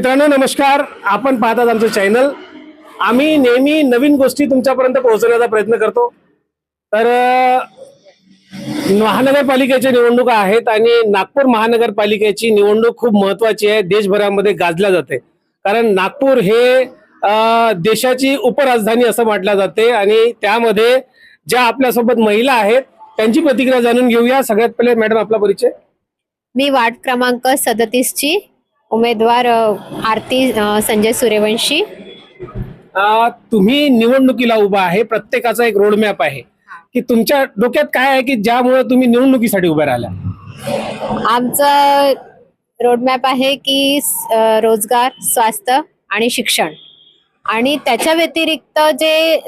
मित्रांनो नमस्कार. आपण पाहतात आमचं चॅनल आम्ही नेहमी नवीन गोष्टी तुमच्यापर्यंत पोहोचवण्याचा प्रयत्न करतो. तर महानगरपालिकेची महानगरपालिकेच्या निवडणुका आहेत आणि नागपूर महानगरपालिकेची निवडणूक खूप महत्वाची आहे. देशभरामध्ये गाजल्या जाते. कारण नागपूर हे देशाची उपराजधानी असं म्हटलं जाते आणि त्यामध्ये ज्या आपल्यासोबत महिला आहेत त्यांची प्रतिक्रिया जाणून घेऊया. सगळ्यात पहिले मॅडम आपला परिचय. मी वार्ड क्रमांक सदतीस ची उमेदवार आरती संजय सूर्यवंशी. तुम्ही निवडणुकीला उभा आहे. प्रत्येकाचा एक रोडमॅप आहे. की तुमच्या डोक्यात काय आहे की ज्यामुळे तुम्ही निवडणुकीसाठी उभ्या राहिल्या आमचं रोडमॅप आहे की रोजगार स्वास्थ्य आणि शिक्षण. आणि त्याच्या व्यतिरिक्त जे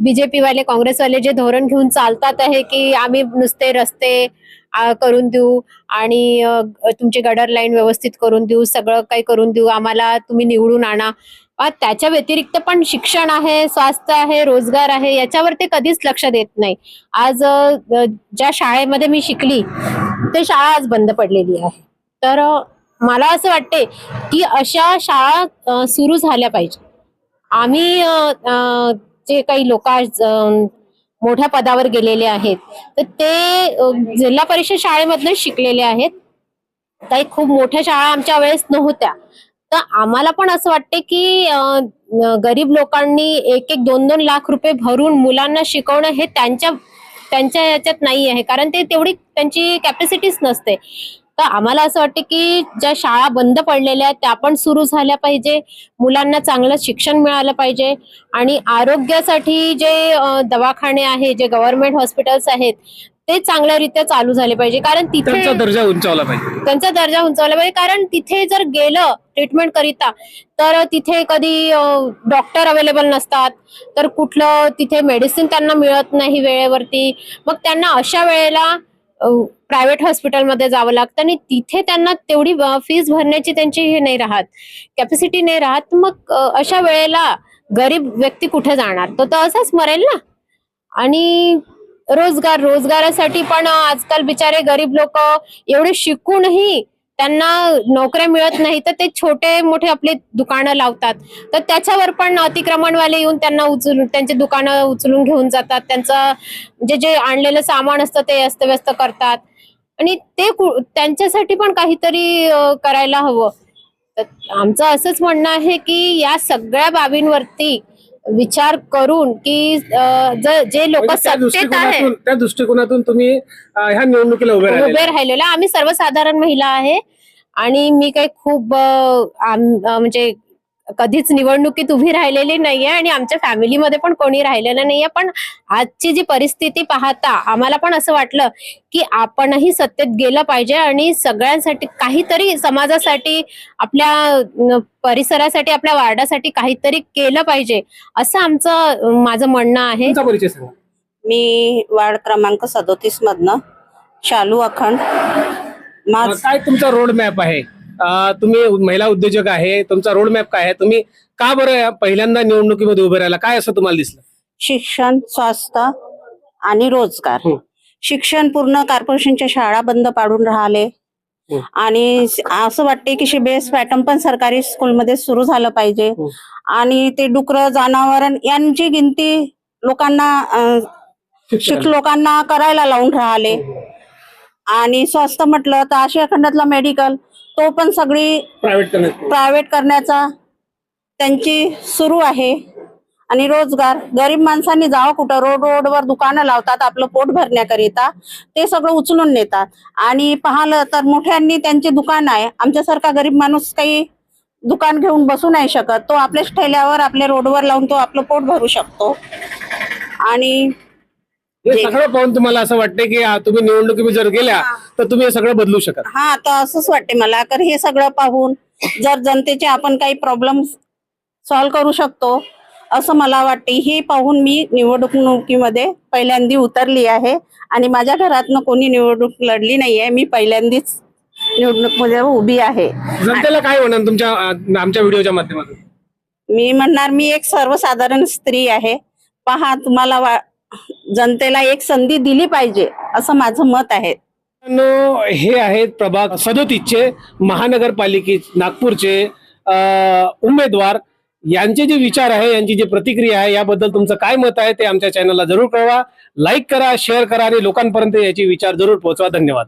बीजेपी वाले काँग्रेसवाले जे धोरण घेऊन चालतात आहे की आम्ही नुसते रस्ते करून देऊ आणि तुमची गडर लाईन व्यवस्थित करून देऊ सगळं काही करून देऊ आम्हाला तुम्ही निवडून आणा. त्याच्या व्यतिरिक्त पण शिक्षण आहे स्वास्थ्य आहे रोजगार आहे याच्यावर ते कधीच लक्ष देत नाही. आज ज्या शाळेमध्ये मी शिकली ते शाळा आज बंद पडलेली आहे. तर मला असं वाटते की अशा शाळा सुरू झाल्या पाहिजे. आम्ही जे काही लोक मोठ्या पदावर गेलेले आहेत तर ते जिल्हा परिषद शाळेमधनं शिकलेले आहेत. काही खूप मोठ्या शाळा आमच्या वेळेस नव्हत्या. तर आम्हाला पण असं वाटते की गरीब लोकांनी एक एक दोन दोन लाख रुपये भरून मुलांना शिकवणं हे त्यांच्या त्यांच्या याच्यात नाही आहे कारण ते तेवढी त्यांची कॅपॅसिटीच नसते. तर आम्हाला असं वाटते की ज्या शाळा बंद पडलेल्या आहेत त्या पण सुरू झाल्या पाहिजे. मुलांना चांगलं शिक्षण मिळालं पाहिजे. आणि आरोग्यासाठी जे दवाखाने आहे जे गव्हर्नमेंट हॉस्पिटल्स आहेत ते चांगल्यारीत्या चालू झाले पाहिजे. कारण तिथे दर्जा उंचावला पाहिजे. त्यांचा दर्जा उंचावला पाहिजे. कारण तिथे जर गेलं ट्रीटमेंट करिता तर तिथे कधी डॉक्टर अवेलेबल नसतात. तर कुठलं तिथे मेडिसिन त्यांना मिळत नाही वेळेवरती. मग त्यांना अशा वेळेला प्रायव्हेट हॉस्पिटलमध्ये जावं लागतं आणि तिथे त्यांना तेवढी फीस भरण्याची त्यांची हे नाही राहत. कॅपॅसिटी नाही राहत. मग अशा वेळेला गरीब व्यक्ती कुठे जाणार? तो तर असाच मरेल ना. आणि रोजगार रोजगारासाठी पण आजकाल बिचारे गरीब लोक एवढे शिकूनही त्यांना नोकऱ्या मिळत नाही तर ते छोटे मोठे आपले दुकानं लावतात. तर त्याच्यावर पण अतिक्रमणवाले येऊन त्यांना उचलून त्यांचे दुकानं उचलून घेऊन जातात. त्यांचं जे जे आणलेलं सामान असतं ते अस्तव्यस्त करतात. आणि ते त्यांच्यासाठी पण काहीतरी करायला हवं. तर आमचं असंच म्हणणं आहे की या सगळ्या बाबींवरती विचार करून की ज- लोक म्हणजे त्या सत्तेत आहे दृष्टिकोनातून त्या दृष्टिकोनातून तुम्ही ह्या निवडणुकीला उभे उभे राहिले राहिलेला. आम्ही सर्वसाधारण महिला आहे आणि मी काही खूप म्हणजे कधीच निवडणुकीत उभी राहिलेली नाहीये आणि आमच्या फॅमिलीमध्ये पण कोणी राहिलेलं नाहीये. पण आजची जी परिस्थिती पाहता आम्हाला पण असं वाटलं की आपणही सत्तेत गेलं पाहिजे आणि सगळ्यांसाठी काहीतरी समाजासाठी आपल्या परिसरासाठी आपल्या वार्डासाठी काहीतरी केलं पाहिजे असं आमचं माझं म्हणणं आहे. तुमचा परिचय सांगा. मी वार्ड क्रमांक सदोतीस मधनं शालू अखंड. काय तुमचा रोड मॅप आहे? तुम्ही महिला उद्योजक आहे तुमचा रोड मॅप काय आहे? तुम्ही का बरं पहिल्यांदा निवडणुकीमध्ये उभे राहिला? काय असं तुम्हाला दिसलं? शिक्षण स्वास्थ्य आणि रोजगार. शिक्षण पूर्ण कॉर्पोरेशनच्या शाळा बंद पाडून राहिले. आणि असं वाटते की बेस पॅटर्न पण सरकारी स्कूलमध्ये सुरू झालं पाहिजे. आणि ते डुकर जनावर यांची गिनती लोकांना शिक लोकांना करायला लावून राहिले. आणि स्वास्थ्य म्हटलं तर आशिया खंडातला मेडिकल तो पण सगळी प्रायव्हेट करण्यात प्रायव्हेट करण्याचा त्यांची सुरू आहे. आणि रोजगार गरीब माणसांनी जावं कुठं? रोड रोडवर दुकानं लावतात आपलं पोट भरण्याकरिता. ते सगळं उचलून नेतात. आणि पाहिलं तर मोठ्यांनी त्यांची दुकान आहे. आमच्यासारखा गरीब माणूस काही दुकान घेऊन बसू नाही शकत. तो आपल्याच ठेल्यावर आपल्या रोडवर लावून तो आपलं पोट भरू शकतो. आणि हे सगळं पाहून तुम्हाला असं वाटतं की तुम्ही निवडणुकीमध्ये जर गेल्या तर तुम्ही हे सगळं बदलू शकता. हा तर असंच वाटते मला. तर हे सगळं पाहून जर जनतेचे आपण काही प्रॉब्लेम सॉल्व्ह करू शकतो असं मला वाटते हे पाहून मी निवडणुकीमध्ये पहिल्यांदी उतरली आहे. आणि माझ्या घरातनं कोणी निवडणूक लढली नाहीये. मी पहिल्यांदीच निवडणूकमध्ये उभी आहे. जनतेला काय होणार तुमच्या अ, आमच्या व्हिडिओच्या माध्यमातून? मी म्हणणार मी एक सर्वसाधारण स्त्री आहे. पहा तुम्हाला वा जनतेला एक संधी दिली पाहिजे असं माझं मत आहे. हे आहेत प्रभाग सदोतीसचे महानगरपालिके नागपूरचे उमेदवार. यांचे जे विचार आहे यांची जी प्रतिक्रिया आहे याबद्दल तुमचं काय मत आहे ते आमच्या चॅनलला जरूर कळवा. लाईक करा शेअर करा आणि लोकांपर्यंत याचे विचार जरूर पोहोचवा. धन्यवाद.